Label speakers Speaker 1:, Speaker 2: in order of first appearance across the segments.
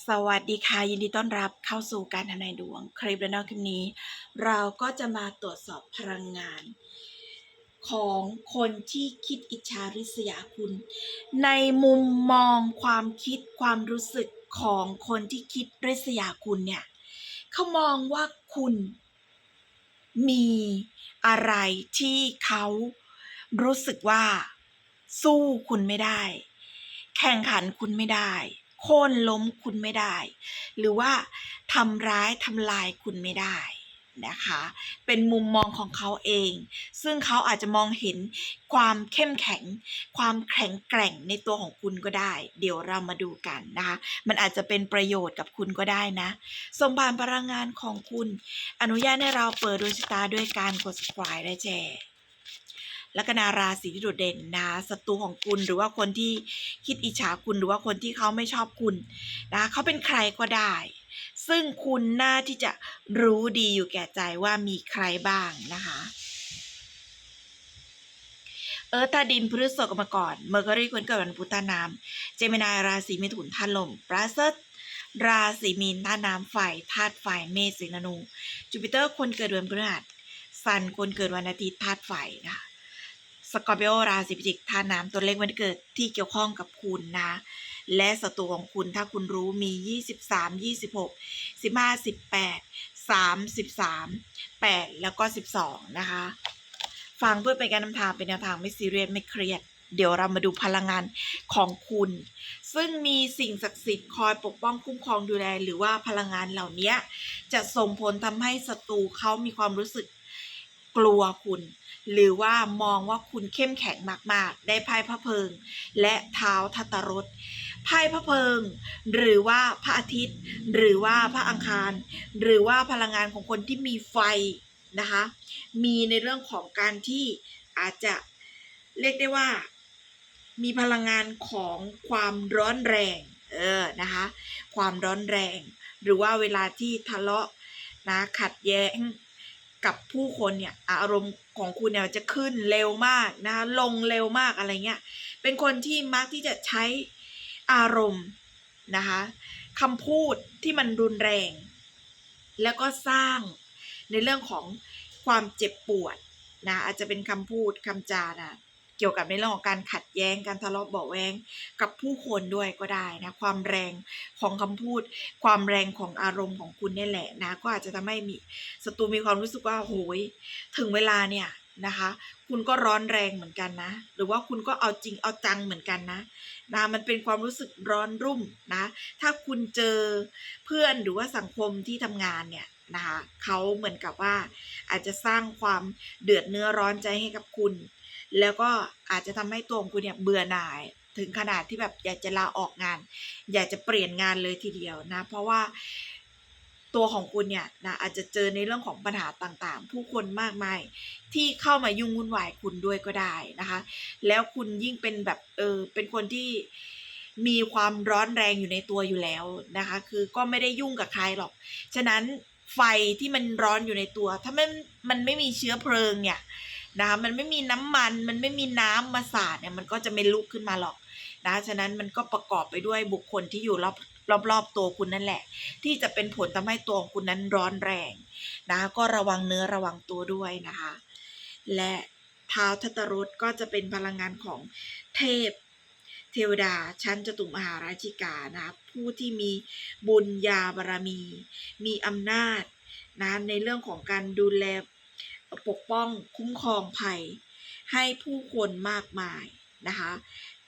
Speaker 1: สวัสดีค่ะ ยินดีต้อนรับเข้าสู่การทำนายดวง คลิปและนอกคลิปนี้ เราก็จะมาตรวจสอบพลังงาน ของคนที่คิดอิจฉาริษยาคุณ ในมุมมองความคิดความรู้สึกของคนที่คิดริษยาคุณเนี่ยเขามองว่าคุณมีอะไรที่เขารู้สึกว่า สู้คุณไม่ได้ แข่งขันคุณไม่ได้ โค่นล้มคุณไม่ได้ หรือว่าทำร้ายทำลายคุณไม่ได้นะคะ เป็นมุมมองของเขาเอง ซึ่งเขาอาจจะมองเห็นความเข้มแข็ง ความแข็งแกร่งในตัวของคุณก็ได้ เดี๋ยวเรามาดูกันนะคะ มันอาจจะเป็นประโยชน์กับคุณก็ได้นะ สมบานพลังงานของคุณ อนุญาตให้เราเปิดดวงชะตาด้วยการกด subscribe และแชร์ ลัคนาราศีที่โดดเด่นนะศัตรูของคุณหรือว่าคนที่คิดอิจฉาคุณหรือว่าคนที่เขาไม่ชอบคุณนะเขาเป็นใครก็ได้ ซึ่งคุณน่าที่จะรู้ดีอยู่แก่ใจว่ามีใครบ้างนะคะเออตาดินพฤษภกรรมกรเมอร์กอรี่คนเกิดวันพุธาน้ำเจมินายราศีมิถุนธาตุลมปราเซตราศีมีนธาตุน้ำไฟธาตุไฟเมษสิงห์นูจูปิเตอร์คนเกิดวันพฤหัสซันคนเกิดวันอาทิตย์ธาตุไฟนะคะ สกอร์ปิโอราศีพิจิกธาตุน้ำตัวเลขวันเกิดที่เกี่ยวข้องกับคุณนะและศัตรูของคุณถ้าคุณรู้มี 23 26 15 18 33 8 แล้วก็ 12 นะคะ ฟังเพื่อเป็นการนำทางเป็นแนวทางไม่ซีเรียสไม่เครียด เดี๋ยวเรามาดูพลังงานของคุณ ซึ่งมีสิ่งศักดิ์สิทธิ์คอยปกป้องคุ้มครองดูแล หรือว่าพลังงานเหล่านี้จะส่งผลทำให้ศัตรูเขามีความรู้สึกกลัวคุณ หรือว่ามองว่าคุณเข้มแข็งมาก ๆ ได้ไพ่พระเพิง และเท้าทัตตรสไพ่พระเพิง หรือว่าพระอาทิตย์ หรือว่าพระอังคาร หรือว่าพลังงานของคนที่มีไฟนะคะ มีในเรื่องของการที่อาจจะเรียกได้ว่า มีพลังงานของความร้อนแรง เออนะคะ ความร้อนแรง หรือว่าเวลาที่ทะเลาะนะขัดแย้งกับผู้คนเนี่ยอารมณ์ ของคุณเนี่ยจะขึ้นเร็วมากนะคะลงเร็วมากอะไรเงี้ยเป็นคนที่มักที่จะใช้อารมณ์นะคะคำพูดที่มันรุนแรง แล้วก็สร้างในเรื่องของความเจ็บปวดนะอาจจะเป็นคำพูดคำจานะ กี่ยวกับในเรื่องของการขัดแย้งการทะเลาะเบาแวงกับผู้คนด้วยก็ได้นะความแรงของคำพูด ความแรงของอารมณ์ของคุณเนี่ยแหละนะก็อาจจะทำให้มีศัตรูมีความรู้สึกว่าโหยถึงเวลาเนี่ยนะคะ คุณก็ร้อนแรงเหมือนกันนะ หรือว่าคุณก็เอาจริงเอาจังเหมือนกันนะนะมันเป็นความรู้สึกร้อนรุ่มนะ ถ้าคุณเจอเพื่อนหรือว่าสังคมที่ทำงานเนี่ยนะคะเขาเหมือนกับว่าอาจจะสร้างความเดือดเนื้อร้อนใจให้กับคุณ แล้วก็อาจจะทำให้ตัวของคุณเนี่ยเบื่อหน่ายถึงขนาดที่แบบอยากจะลาออกงาน อยากจะเปลี่ยนงานเลยทีเดียวนะ เพราะว่าตัวของคุณเนี่ยนะอาจจะเจอในเรื่องของปัญหาต่างๆ ผู้คนมากมายที่เข้ามายุ่งวุ่นวายคุณด้วยก็ได้นะคะ แล้วคุณยิ่งเป็นแบบเออเป็นคนที่มีความร้อนแรงอยู่ในตัวอยู่แล้วนะคะ คือก็ไม่ได้ยุ่งกับใครหรอก ฉะนั้นไฟที่มันร้อนอยู่ในตัว ถ้ามันมันไม่มีเชื้อเพลิงเนี่ย นะคะมันไม่มีน้ำมัน มันไม่มีน้ำมาสาดเนี่ยมันก็จะไม่ลุกขึ้นมาหรอกนะฉะนั้นมันก็ประกอบไปด้วยบุคคลที่อยู่รอบรอบรอบตัวคุณนั่นแหละ ที่จะเป็นผลทำให้ตัวของคุณนั้นร้อนแรงนะคะก็ระวังเนื้อระวังตัวด้วยนะคะและเท้าทัตรุษก็จะเป็นพลังงานของเทพเทวดาชั้นจตุมหาราชิกานะคะผู้ที่มีบุญญาบารมี มีอำนาจนะในเรื่องของการดูแล ปกป้องคุ้มครองภัย ให้ผู้คนมากมายนะคะ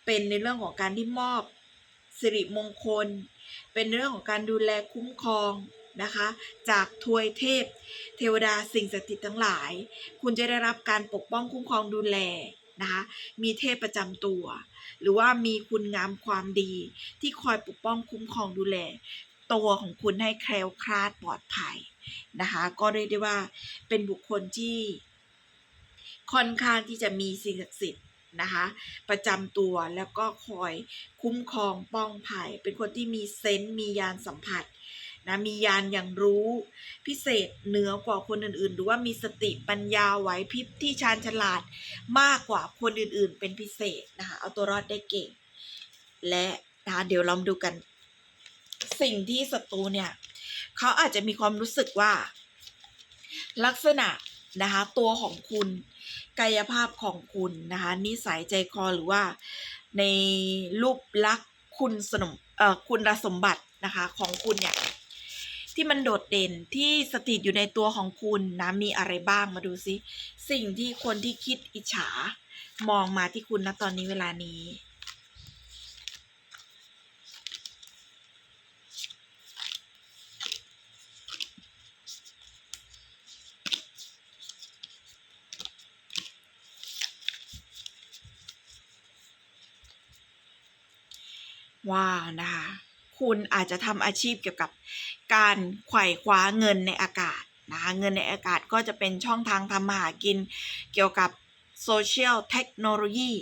Speaker 1: เป็นในเรื่องของการที่มอบสิริมงคล เป็นเรื่องของการดูแลคุ้มครองนะคะ จากทวยเทพ เทวดาสิ่งศักดิ์สิทธิ์ทั้งหลาย คุณจะได้รับการปกป้องคุ้มครองดูแลนะคะ มีเทพประจำตัว หรือว่ามีคุณงามความดีที่คอยปกป้องคุ้มครองดูแล ตัวของคุณให้แคล้วคลาดปลอดภัย นะคะ ก็เรียกได้ว่าเป็นบุคคลที่ค่อนข้างที่จะมีสิ่งศักดิ์สิทธิ์นะคะ ประจำตัวแล้วก็คอยคุ้มครองป้องภัย เป็นคนที่มีเซนต์มียานสัมผัสนะมียานอย่างรู้พิเศษเหนือกว่าคนอื่นๆ หรือว่ามีสติปัญญาไหวพริบที่ชาญฉลาดมากกว่าคนอื่นๆ เป็นพิเศษนะคะเอาตัวรอดได้เก่ง และนะคะเดี๋ยวเรามาดูกัน สิ่งที่ศัตรูเนี่ย เขาอาจจะมีความรู้สึกว่า ลักษณะนะคะตัวของคุณกายภาพของคุณนะคะนิสัยใจคอหรือว่าในรูปลักษณ์คุณสนมเอ่อคุณสมบัตินะคะของคุณเนี่ยที่มันโดดเด่นที่สถิตอยู่ในตัวของคุณนะมีอะไรบ้างมาดูซิสิ่งที่คนที่คิดอิจฉามองมาที่คุณนะตอนนี้เวลานี้ ว้าวนะคะ คุณอาจจะทำอาชีพเกี่ยวกับการไขว่คว้าเงินในอากาศนะคะเงินในอากาศก็จะเป็นช่องทางทำมาหากิน เกี่ยวกับโซเชียลเทคโนโลยี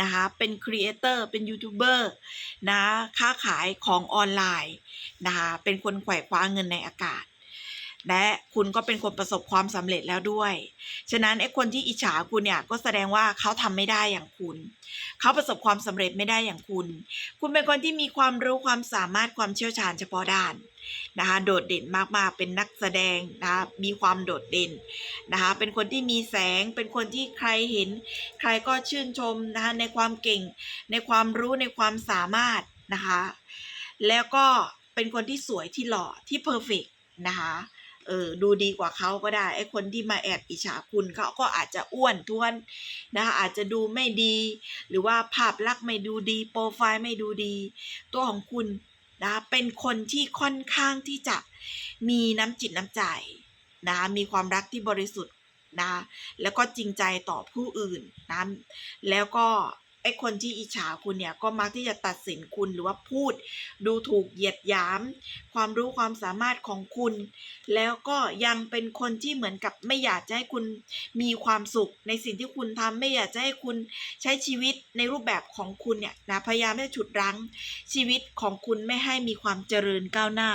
Speaker 1: นะคะเป็นครีเอเตอร์เป็นยูทูบเบอร์นะค้าขายของออนไลน์นะคะเป็นคนไขว่คว้าเงินในอากาศ และคุณก็เป็นคนประสบความสำเร็จแล้วด้วย ฉะนั้นไอ้คนที่อิจฉาคุณเนี่ยก็แสดงว่าเขาทำไม่ได้อย่างคุณ เขาประสบความสำเร็จไม่ได้อย่างคุณ คุณเป็นคนที่มีความรู้ความสามารถความเชี่ยวชาญเฉพาะด้านนะคะโดดเด่นมากๆ เป็นนักแสดงนะคะมีความโดดเด่นนะคะเป็นคนที่มีแสง เป็นคนที่ใครเห็น ใครก็ชื่นชมนะคะในความเก่ง ในความรู้ในความสามารถนะคะ แล้วก็เป็นคนที่สวยที่หล่อที่เพอร์เฟกนะคะ เออดูดีกว่าเขาก็ได้ไอ้คนที่มาแอบอิจฉาคุณเขาก็อาจจะอ้วนท้วนนะคะอาจจะดูไม่ดี หรือว่าภาพลักษณ์ไม่ดูดีโปรไฟล์ไม่ดูดี ตัวของคุณนะเป็นคนที่ค่อนข้างที่จะมีน้ำจิตน้ำใจนะมีความรักที่บริสุทธิ์นะแล้วก็จริงใจต่อผู้อื่นนะแล้วก็ ไอ้คนที่อิจฉาคุณเนี่ยก็มักที่จะตัดสินคุณหรือว่าพูด ดูถูกเหยียดหยาม ความรู้ความสามารถของคุณ แล้วก็ยังเป็นคนที่เหมือนกับไม่อยากจะให้คุณมีความสุข ในสิ่งที่คุณทำไม่อยากจะให้คุณใช้ชีวิตในรูปแบบของคุณเนี่ยนะพยายามที่จะฉุดรั้งชีวิตของคุณไม่ให้มีความเจริญก้าวหน้า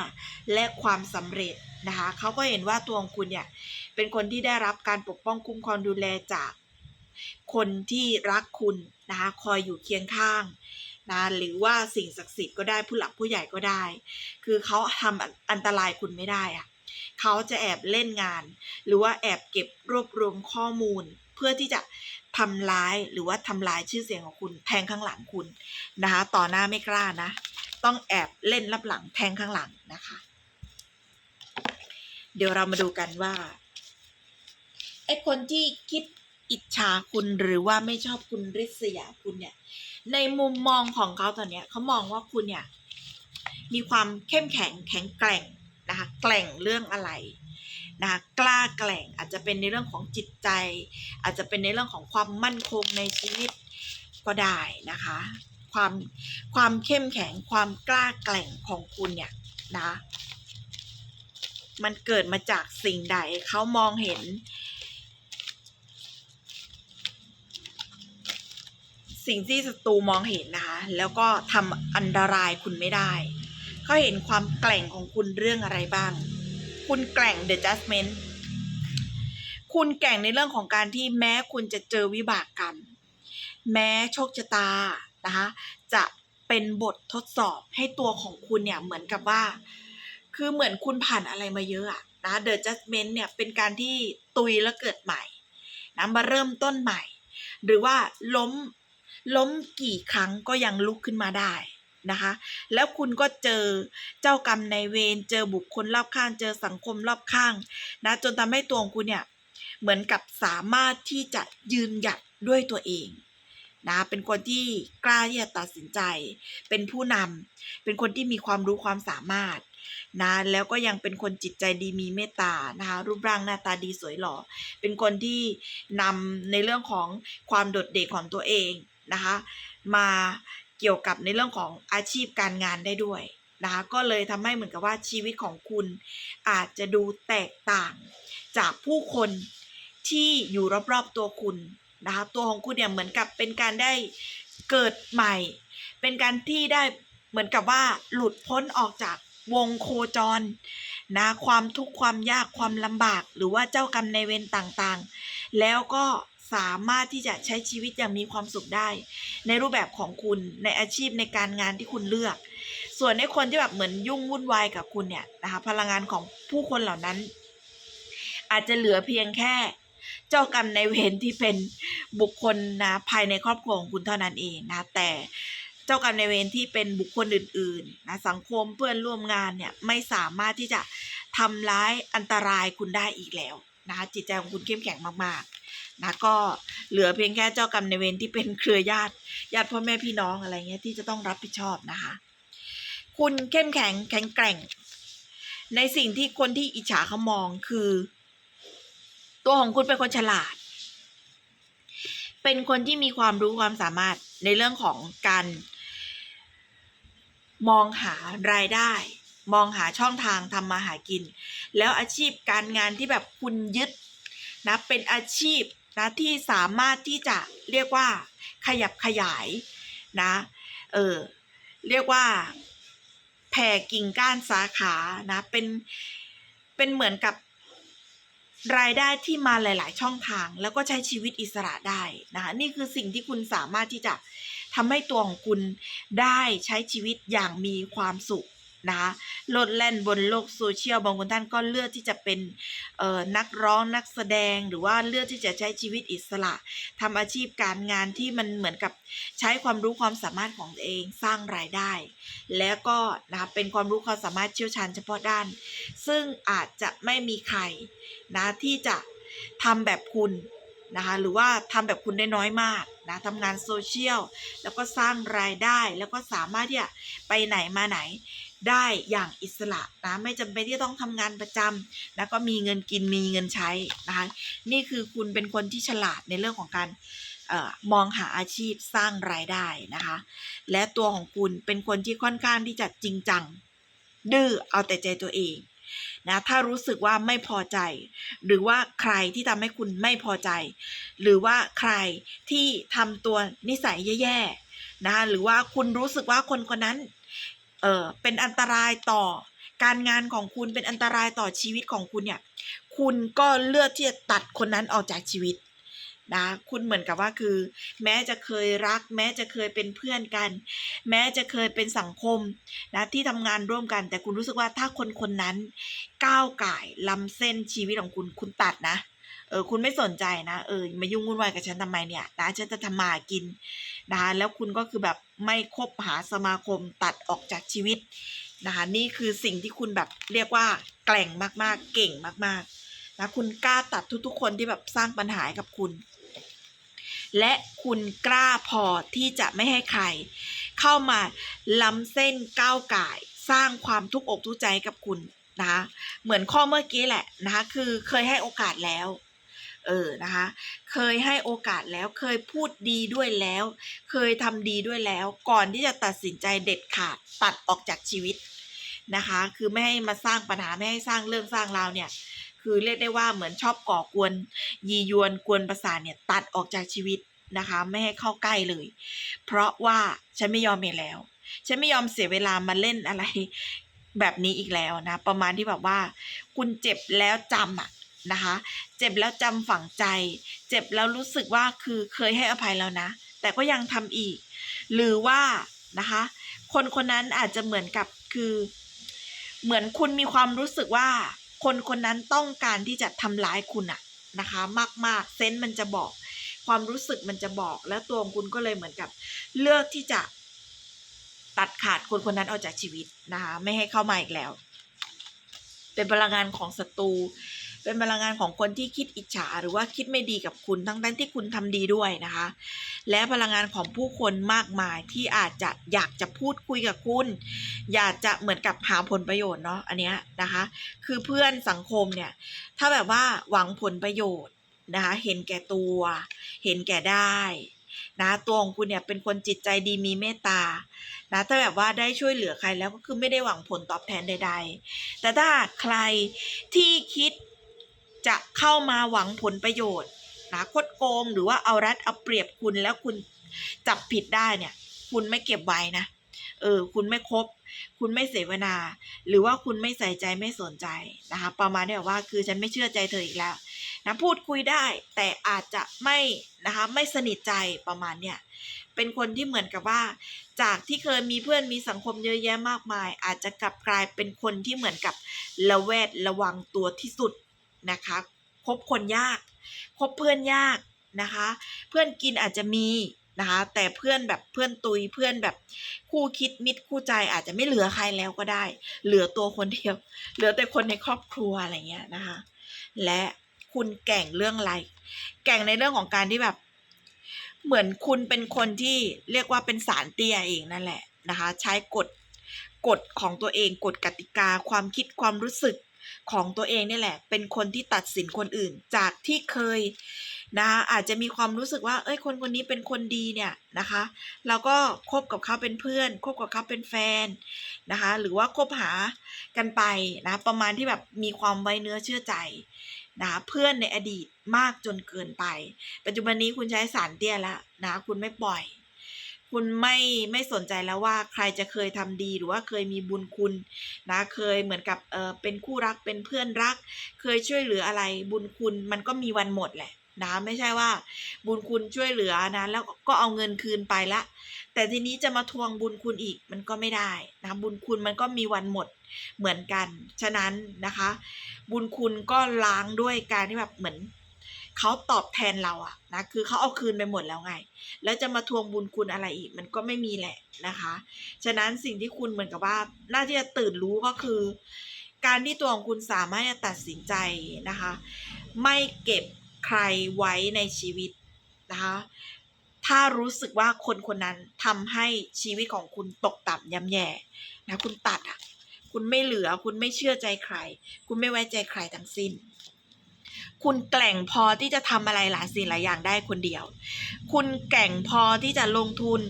Speaker 1: และความสำเร็จนะคะเขาก็เห็นว่าตัวของคุณเนี่ยเป็นคนที่ได้รับการปกป้องคุ้มครองดูแลจากคนที่รักคุณ นะคะคอยอยู่เคียงข้างนะหรือว่าสิ่งศักดิ์สิทธิ์ก็ได้ผู้หลักผู้ใหญ่ก็ได้ คือเขาทำอันตรายคุณไม่ได้อะเขาจะแอบเล่นงาน หรือว่าแอบเก็บรวบรวมข้อมูล เพื่อที่จะทำร้ายหรือว่าทำลายชื่อเสียงของคุณ แทงข้างหลังคุณนะคะต่อหน้าไม่กล้านะ ต้องแอบเล่นรับหลังแทงข้างหลังนะคะ เดี๋ยวเรามาดูกันว่าไอ้คนที่คิด อิจฉาคุณหรือว่าไม่ชอบคุณริษยาคุณเนี่ย ในมุมมองของเขาตอนเนี้ยเขามองว่าคุณเนี่ยมีความเข้มแข็งแข็งแกร่งนะคะแกร่งเรื่องอะไรนะคะกล้าแกร่งอาจจะเป็นในเรื่องของจิตใจ อาจจะเป็นในเรื่องของความมั่นคงในชีวิตก็ได้นะคะ ความความเข้มแข็งความกล้าแกร่งของคุณเนี่ยนะมันเกิดมาจากสิ่งใดเขามองเห็น สิ่งที่ศัตรูมองเห็นนะคะ แล้วก็ทำอันตรายคุณไม่ได้ เขาเห็นความแกร่งของคุณเรื่องอะไรบ้าง คุณแกร่ง The Judgment คุณแกร่งในเรื่องของการที่แม้คุณจะเจอวิบากกรรม แม้โชคชะตานะคะจะเป็นบททดสอบให้ตัวของคุณเนี่ยเหมือนกับว่า คือเหมือนคุณผ่านอะไรมาเยอะอะนะ The Judgment เนี่ยเป็นการที่ตุยแล้วเกิดใหม่นะมาเริ่มต้นใหม่ หรือว่าล้ม ล้มกี่ครั้งก็ยังลุกขึ้นมาได้นะคะ แล้วคุณก็เจอเจ้ากรรมในเวรเจอบุคคลรอบข้าง เจอสังคมรอบข้างนะจนทำให้ตัวของคุณเนี่ยเหมือนกับสามารถที่จะยืนหยัดด้วยตัวเองนะเป็นคนที่กล้าที่จะตัดสินใจ เป็นผู้นำเป็นคนที่มีความรู้ความสามารถนะแล้วก็ยังเป็นคนจิตใจดีมีเมตตานะคะรูปร่างหน้าตาดีสวยหล่อ เป็นคนที่นำในเรื่องของความโดดเด่นของตัวเอง นะคะ มาเกี่ยวกับในเรื่องของอาชีพการงานได้ด้วยนะคะก็เลยทำให้เหมือนกับว่าชีวิตของคุณอาจจะดูแตกต่างจากผู้คนที่อยู่รอบๆตัวคุณนะคะตัวของคุณเนี่ยเหมือนกับเป็นการได้เกิดใหม่ เป็นการที่ได้เหมือนกับว่าหลุดพ้นออกจากวงโคจรนะความทุกข์ความยากความลำบาก หรือว่าเจ้ากรรมในเวรต่างๆ แล้วก็ สามารถที่จะใช้ชีวิตอย่างมีความสุขได้ ในรูปแบบของคุณในอาชีพในการงานที่คุณเลือก ส่วนในคนที่แบบเหมือนยุ่งวุ่นวายกับคุณเนี่ยนะคะพลังงานของผู้คนเหล่านั้น อาจจะเหลือเพียงแค่เจ้ากรรมในเวรที่เป็นบุคคลนะภายในครอบครัวของคุณเท่านั้นเองนะแต่เจ้ากรรมในเวรที่เป็นบุคคลอื่นๆนะสังคมเพื่อนร่วมงานเนี่ยไม่สามารถที่จะทำร้ายอันตรายคุณได้อีกแล้วนะคะจิตใจของคุณเข้มแข็งมากๆ นะก็เหลือเพียงแค่เจ้ากรรมในเวรที่เป็นเครือญาติญาติพ่อแม่พี่น้องอะไรเงี้ยที่จะต้องรับผิดชอบนะคะ คุณเข้มแข็งแข็งแกร่ง ในสิ่งที่คนที่อิจฉาเขามองคือ ตัวของคุณเป็นคนฉลาด เป็นคนที่มีความรู้ความสามารถในเรื่องของการมองหารายได้ มองหาช่องทางทำมาหากิน แล้วอาชีพการงานที่แบบคุณยึด นะเป็นอาชีพนะที่สามารถที่จะเรียกว่าขยับขยายนะเออเรียกว่าแผ่กิ่งก้านสาขานะเป็นเป็นเหมือนกับรายได้ที่มาหลาย ๆ ช่องทาง แล้วก็ใช้ชีวิตอิสระได้นะคะนี่คือสิ่งที่คุณสามารถที่จะทำให้ตัวของคุณได้ใช้ชีวิตอย่างมีความสุข นะคะโลดแล่นบนโลกโซเชียลบางคนท่านก็เลือกที่จะเป็นนักร้องนักแสดงหรือว่าเลือกที่จะใช้ชีวิตอิสระทำอาชีพการงานที่มันเหมือนกับใช้ความรู้ความสามารถของตัวเองสร้างรายได้ แล้วก็นะเป็นความรู้ความสามารถเชี่ยวชาญเฉพาะด้าน ซึ่งอาจจะไม่มีใครนะที่จะทำแบบคุณนะคะหรือว่าทำแบบคุณได้น้อยมากนะทำงานโซเชียลแล้วก็สร้างรายได้แล้วก็สามารถที่จะไปไหนมาไหน ได้อย่างอิสระนะไม่จำเป็นที่ต้องทำงานประจำแล้วก็มีเงินกินมีเงินใช้นะคะนี่คือคุณเป็นคนที่ฉลาดในเรื่องของการออมองหาอาชีพสร้างรายได้นะคะและตัวของคุณเป็นคนที่ค่อนข้างที่จะจริงจัง ดื้อเอาแต่ใจตัวเองนะถ้ารู้สึกว่าไม่พอใจ หรือว่าใครที่ทำให้คุณไม่พอใจ หรือว่าใครที่ทำตัวนิสัยแย่ๆนะหรือว่าคุณรู้สึกว่าคนคนนั้น เออเป็นอันตรายต่อการงานของคุณเป็นอันตรายต่อชีวิตของคุณเนี่ย คุณก็เลือกที่จะตัดคนนั้นออกจากชีวิตนะคุณเหมือนกับว่าคือ แม้จะเคยรัก แม้จะเคยเป็นเพื่อนกัน แม้จะเคยเป็นสังคมนะที่ทำงานร่วมกัน แต่คุณรู้สึกว่าถ้าคนคนนั้นก้าวไก่ล้ำเส้นชีวิตของคุณคุณตัดนะเออคุณไม่สนใจนะเออมายุ่งวุ่นวายกับฉันทำไมเนี่ยนะฉันจะทำมากิน นะคะแล้วคุณก็คือแบบไม่คบหาสมาคมตัดออกจากชีวิตนะคะนี่คือสิ่งที่คุณแบบเรียกว่าแกล่งมากๆ เก่งมากๆนะคุณกล้าตัดทุกๆ คนที่แบบสร้างปัญหาให้กับคุณ และคุณกล้าพอที่จะไม่ให้ใคร เข้ามาล้ำเส้นก้าวก่ายสร้างความทุกข์อกทุกข์ใจกับคุณนะคะเหมือนข้อเมื่อกี้แหละนะคะคือเคยให้โอกาสแล้ว เออนะคะ เคยให้โอกาสแล้วเคยพูดดีด้วยแล้ว เคยทำดีด้วยแล้ว ก่อนที่จะตัดสินใจเด็ดขาดตัดออกจากชีวิตนะคะ คือไม่ให้มาสร้างปัญหาไม่ให้สร้างเรื่องสร้างราวเนี่ย คือเรียกได้ว่าเหมือนชอบก่อกวน ยียวนกวนประสาทเนี่ยตัดออกจากชีวิตนะคะ ไม่ให้เข้าใกล้เลย เพราะว่าฉันไม่ยอมเองแล้ว ฉันไม่ยอมเสียเวลามาเล่นอะไรแบบนี้อีกแล้วนะ ประมาณที่แบบว่า คุณเจ็บแล้วจำอะ นะคะ เจ็บแล้วจำฝังใจ เจ็บแล้วรู้สึกว่าคือเคยให้อภัยแล้วนะ แต่ก็ยังทำอีก หรือว่านะคะ คนคนนั้นอาจจะเหมือนกับคือ เหมือนคุณมีความรู้สึกว่า คนคนนั้นต้องการที่จะทำร้ายคุณอะนะคะ มากๆเซนส์มันจะบอก ความรู้สึกมันจะบอก แล้วตัวของคุณก็เลยเหมือนกับ เลือกที่จะตัดขาดคนคนนั้นออกจากชีวิตนะคะ ไม่ให้เข้ามาอีกแล้ว เป็นพลังงานของศัตรู เป็นพลังงานของคนที่คิดอิจฉา หรือว่าคิดไม่ดีกับคุณทั้งทั้งที่คุณทำดีด้วยนะคะ และพลังงานของผู้คนมากมายที่อาจจะอยากจะพูดคุยกับคุณ อยากจะเหมือนกับหาผลประโยชน์เนาะอันเนี้ยนะคะ คือเพื่อนสังคมเนี่ยถ้าแบบว่าหวังผลประโยชน์นะคะเห็นแก่ตัว เห็นแก่ได้นะตัวของคุณเนี่ยเป็นคนจิตใจดีมีเมตตานะถ้าแบบว่าได้ช่วยเหลือใครแล้วก็คือไม่ได้หวังผลตอบแทนใด ๆ แต่ถ้าใครที่คิด จะเข้ามาหวังผลประโยชน์นะคดโกงหรือว่าเอารัดเอาเปรียบคุณแล้วคุณจับผิดได้เนี่ย คุณไม่เก็บไว้นะเออคุณไม่ครบคุณไม่เสวนา หรือว่าคุณไม่ใส่ใจไม่สนใจนะคะ ประมาณนี้แบบว่าคือฉันไม่เชื่อใจเธออีกแล้วนะพูดคุยได้แต่อาจจะไม่นะคะไม่สนิทใจประมาณเนี้ยเป็นคนที่เหมือนกับว่า จากที่เคยมีเพื่อนมีสังคมเยอะแยะมากมาย อาจจะกลับกลายเป็นคนที่เหมือนกับระแวดระวังตัวที่สุด นะคะคบคนยากคบเพื่อนยากนะคะ เพื่อนกินอาจจะมีนะคะ แต่เพื่อนแบบเพื่อนตุยเพื่อนแบบคู่คิดมิตรคู่ใจอาจจะไม่เหลือใครแล้วก็ได้ เหลือตัวคนเดียว เหลือแต่คนในครอบครัวอะไรเงี้ยนะคะ และคุณแก่งเรื่องอะไร แก่งในเรื่องของการที่แบบ เหมือนคุณเป็นคนที่เรียกว่าเป็นสารเตี้ยเองนั่นแหละนะคะ ใช้กฎกฎของตัวเองกฎกติกาความคิดความรู้สึก ของตัวเองนี่แหละ เป็นคนที่ตัดสินคนอื่นจากที่เคยนะคะอาจจะมีความรู้สึกว่า เอ้ยคนคนนี้เป็นคนดีเนี่ยนะคะเราก็คบกับเขาเป็นเพื่อนคบกับเขาเป็นแฟนนะคะหรือว่าคบหากันไปนะประมาณที่แบบมีความไว้เนื้อเชื่อใจนะคะเพื่อนในอดีตมากจนเกินไป ปัจจุบันนี้คุณใช้สารเตี้ยแล้วนะคุณไม่ปล่อย คุณไม่ไม่สนใจแล้วว่าใครจะเคยทำดีหรือว่าเคยมีบุญคุณนะเคยเหมือนกับเออเป็นคู่รักเป็นเพื่อนรัก เคยช่วยเหลืออะไรบุญคุณมันก็มีวันหมดแหละนะไม่ใช่ว่าบุญคุณช่วยเหลือนะแล้วก็เอาเงินคืนไปละ แต่ทีนี้จะมาทวงบุญคุณอีกมันก็ไม่ได้นะบุญคุณมันก็มีวันหมดเหมือนกัน ฉะนั้นนะคะ บุญคุณก็ล้างด้วยการที่แบบเหมือน เขาตอบแทนเราอะนะคือเขาเอาคืนไปหมดแล้วไง แล้วจะมาทวงบุญคุณอะไรอีก มันก็ไม่มีแหละนะคะ ฉะนั้นสิ่งที่คุณเหมือนกับว่า น่าที่จะตื่นรู้ก็คือ การที่ตัวของคุณสามารถจะตัดสินใจนะคะ ไม่เก็บใครไว้ในชีวิตนะคะ ถ้ารู้สึกว่าคนคนนั้นทำให้ชีวิตของคุณตกต่ำย่ำแย่นะคุณตัดอะคุณไม่เหลือคุณไม่เชื่อใจใคร คุณไม่ไว้ใจใครทั้งสิ้น คุณแกล่งพอที่จะทำอะไรหลายสิ่งหลายอย่างได้คนเดียว คุณแกร่งพอที่จะลงทุน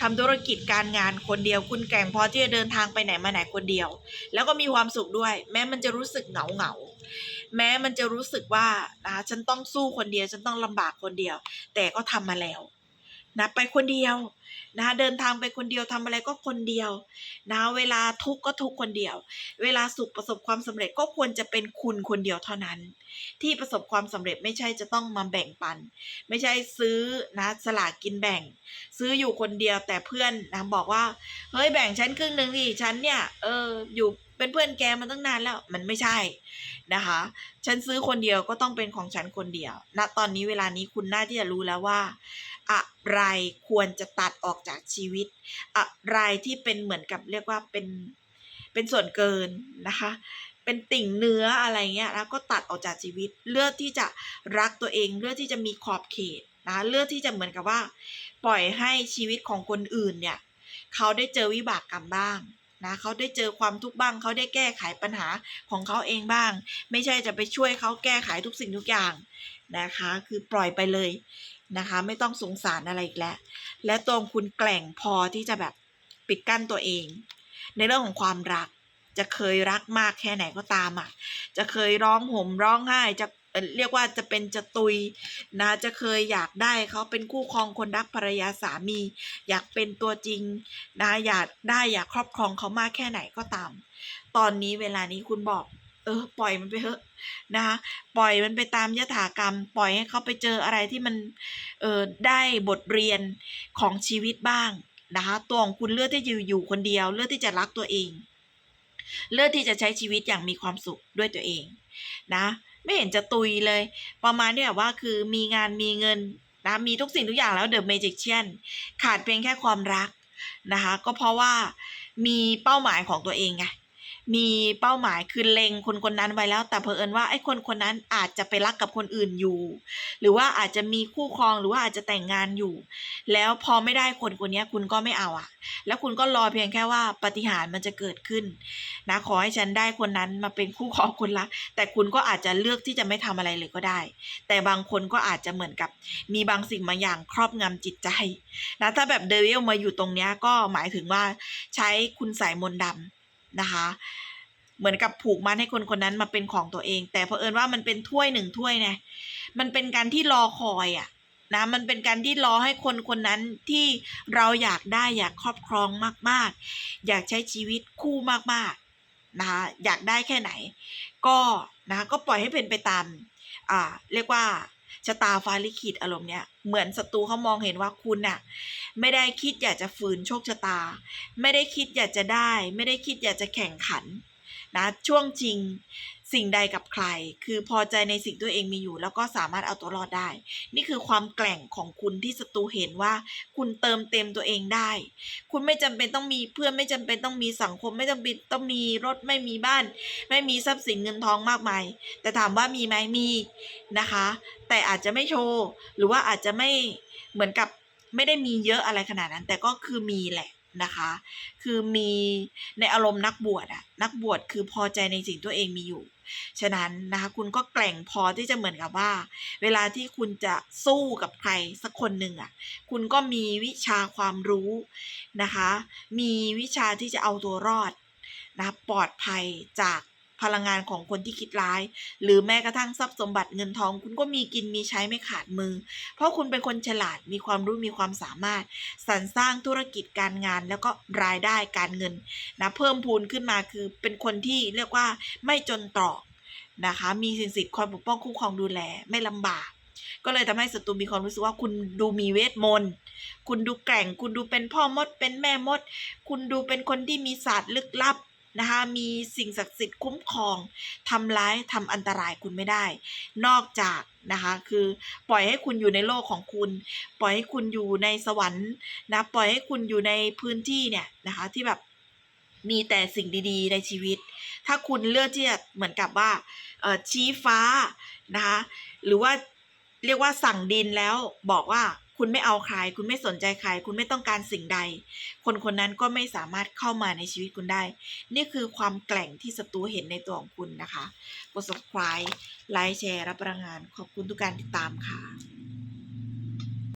Speaker 1: ทำธุรกิจการงานคนเดียว คุณแกร่งพอที่จะเดินทางไปไหนมาไหนคนเดียว แล้วก็มีความสุขด้วย แม้มันจะรู้สึกเหงาเหงาแม้มันจะรู้สึกว่านะคะฉันต้องสู้คนเดียว ฉันต้องลำบากคนเดียว แต่ก็ทำมาแล้ว นะไปคนเดียวนะเดินทางไปคนเดียวทำอะไรก็คนเดียวนะเวลาทุกข์ก็ทุกคนเดียว เวลาสุขประสบความสำเร็จก็ควรจะเป็นคุณคนเดียวเท่านั้น ที่ประสบความสำเร็จไม่ใช่จะต้องมาแบ่งปัน ไม่ใช่ซื้อนะสลากกินแบ่ง ซื้ออยู่คนเดียวแต่เพื่อนนะบอกว่าเฮ้ยแบ่งฉันครึ่งหนึ่งดิฉันเนี่ยเอออยู่เป็นเพื่อนแกมาตั้งนานแล้วมันไม่ใช่นะคะ ฉันซื้อคนเดียวก็ต้องเป็นของฉันคนเดียวณตอนนี้เวลานี้คุณน่าที่จะรู้แล้วว่า อะไรควรจะตัดออกจากชีวิต อะไรที่เป็นเหมือนกับเรียกว่าเป็นเป็นส่วนเกินนะคะ เป็นติ่งเนื้ออะไรเงี้ยแล้วก็ตัดออกจากชีวิต เลือกที่จะรักตัวเอง เลือกที่จะมีขอบเขตนะเลือกที่จะเหมือนกับว่า ปล่อยให้ชีวิตของคนอื่นเนี่ยเขาได้เจอวิบากกรรมบ้างนะเขาได้เจอความทุกข์บ้าง เขาได้แก้ไขปัญหาของเขาเองบ้าง ไม่ใช่จะไปช่วยเขาแก้ไขทุกสิ่งทุกอย่างนะคะ คือปล่อยไปเลย นะคะ ไม่ต้องสงสารอะไรอีกแล้ว และตรงคุณแกล่งพอที่จะแบบปิดกั้นตัวเอง ในเรื่องของความรัก จะเคยรักมากแค่ไหนก็ตามอะ จะเคยร้องห่มร้องไห้จะเอ่อเรียกว่าจะเป็นจะตุยนะจะเคยอยากได้เขาเป็นคู่ครองคนรักภรรยาสามี อยากเป็นตัวจริงนะอยากได้อยากครอบครองเขามากแค่ไหนก็ตาม ตอนนี้เวลานี้คุณบอก เออปล่อยมันไปเถอะนะคะปล่อยมันไปตามยถากรรม ปล่อยให้เขาไปเจออะไรที่มันเออได้บทเรียนของชีวิตบ้างนะคะตัวของคุณเลือกที่จะอยู่คนเดียว เลือกที่จะรักตัวเอง เลือกที่จะใช้ชีวิตอย่างมีความสุขด้วยตัวเองนะไม่เห็นจะตุยเลย ประมาณที่แบบว่าคือมีงานมีเงินนะมีทุกสิ่งทุกอย่างแล้วเดอะเมจิกเชียนขาดเพียงแค่ความรักนะคะก็เพราะว่ามีเป้าหมายของตัวเองไง มีเป้าหมายคือเล็งคนคนนั้นไว้แล้ว แต่เผอิญว่าไอ้คนคนนั้นอาจจะไปรักกับคนอื่นอยู่ หรือว่าอาจจะมีคู่ครองหรือว่าอาจจะแต่งงานอยู่ แล้วพอไม่ได้คนคนนี้คุณก็ไม่เอาอะแล้วคุณก็รอเพียงแค่ว่าปฏิหารมันจะเกิดขึ้นนะขอให้ฉันได้คนนั้นมาเป็นคู่ครองคนรัก แต่คุณก็อาจจะเลือกที่จะไม่ทำอะไรเลยก็ได้ แต่บางคนก็อาจจะเหมือนกับ มีบางสิ่งบางอย่างครอบงำจิตใจนะถ้าแบบเดวิลมาอยู่ตรงนี้ก็หมายถึงว่าใช้คุณสายมนต์ดำ นะคะ เหมือนกับผูกมันให้คนคนนั้นมาเป็นของตัวเอง แต่เผอิญว่ามันเป็นถ้วยหนึ่งถ้วยไงมันเป็นการที่รอคอยอะนะมันเป็นการที่รอให้คนคนนั้นที่เราอยากได้อยากครอบครองมาก ๆ อยากใช้ชีวิตคู่มากๆนะคะอยากได้แค่ไหน ก็นะคะก็ปล่อยให้เป็นไปตามอ่าเรียกว่า ชะตาฟ้าลิขิตอารมณ์เนี้ยเหมือนศัตรูเขามองเห็นว่าคุณน่ะไม่ได้คิดอยากจะฝืนโชคชะตา ไม่ได้คิดอยากจะได้ ไม่ได้คิดอยากจะแข่งขันนะช่วงจริง สิ่งใดกับใคร คือพอใจในสิ่งตัวเองมีอยู่ แล้วก็สามารถเอาตัวรอดได้ นี่คือความแกร่งของคุณที่ศัตรูเห็นว่า คุณเติมเต็มตัวเองได้ คุณไม่จำเป็นต้องมีเพื่อนไม่จำเป็นต้องมีสังคม ไม่จำเป็นต้องมีรถไม่มีบ้าน ไม่มีทรัพย์สินเงินทองมากมาย แต่ถามว่ามีไหมมีนะคะ แต่อาจจะไม่โชว์หรือว่าอาจจะไม่เหมือนกับไม่ได้มีเยอะอะไรขนาดนั้น แต่ก็คือมีแหละ นะคะ คือมีในอารมณ์นักบวชอะนักบวชคือพอใจในสิ่งตัวเองมีอยู่ ฉะนั้นนะคะคุณก็แกล่งพอที่จะเหมือนกับว่า เวลาที่คุณจะสู้กับใครสักคนหนึ่งอะคุณก็มีวิชาความรู้นะคะ มีวิชาที่จะเอาตัวรอดนะปลอดภัยจาก พลังงานของคนที่คิดร้าย หรือแม้กระทั่งทรัพย์สมบัติเงินทอง คุณก็มีกินมีใช้ไม่ขาดมือ เพราะคุณเป็นคนฉลาดมีความรู้มีความสามารถ สรรสร้างธุรกิจการงานแล้วก็รายได้การเงินนะเพิ่มพูนขึ้นมาคือเป็นคนที่เรียกว่าไม่จนตรอกนะคะมีสิ่งสิทธิ์คอยปกป้องคุ้มครองดูแลไม่ลำบากก็เลยทำให้ศัตรูมีความรู้สึกว่าคุณดูมีเวทมนต์ คุณดูแกร่ง คุณดูเป็นพ่อมด เป็นแม่มด คุณดูเป็นคนที่มีศาสตร์ลึกลับ นะคะมีสิ่งศักดิ์สิทธิ์คุ้มครองทำร้ายทำอันตรายคุณไม่ได้ นอกจากนะคะคือปล่อยให้คุณอยู่ในโลกของคุณ ปล่อยให้คุณอยู่ในสวรรค์นะปล่อยให้คุณอยู่ในพื้นที่เนี่ยนะคะที่แบบมีแต่สิ่งดีๆ ในชีวิต ถ้าคุณเลือกที่จะเหมือนกับว่าชี้ฟ้านะคะหรือว่าเรียกว่าสั่งดินแล้วบอกว่า คุณไม่เอาใคร คุณไม่สนใจใคร คุณไม่ต้องการสิ่งใด คนคนนั้นก็ไม่สามารถเข้ามาในชีวิตคุณได้ นี่คือความแกล่งที่ศัตรูเห็นในตัวของคุณนะคะ กด subscribe ไลค์แชร์ รับประงาน ขอบคุณทุกการติดตามค่ะ